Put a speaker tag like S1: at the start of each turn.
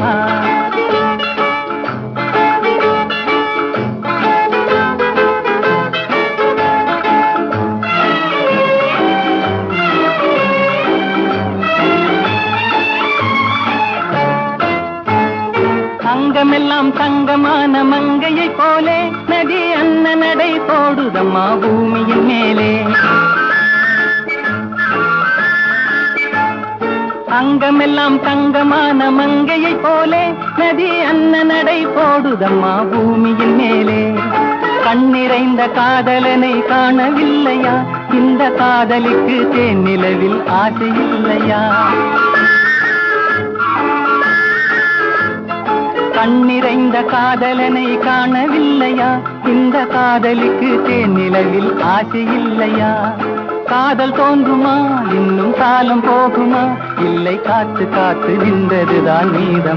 S1: வா தங்கமான மங்கையை போலே நதி அன்ன நடை போடுதம்மா பூமியின் மேல். அங்கமெல்லாம் தங்கமான மங்கையை போலே நதி அன்ன நடை போடுதம்மா பூமியின் மேலே. கண்ணிறைந்த காதலனை காணவில்லையா? இந்த காதலிக்கு தேன் நிலவில் ஆசை இல்லையா? கண்ணிறைந்த காதலனை காணவில்லையா? இந்த காதலுக்கு தேன் நிலவில் ஆசை இல்லையா? காதல் தோன்றுமா? இன்னும் காலம் போகுமா? இல்லை காத்து காத்து நின்றதுதான் மீதமா?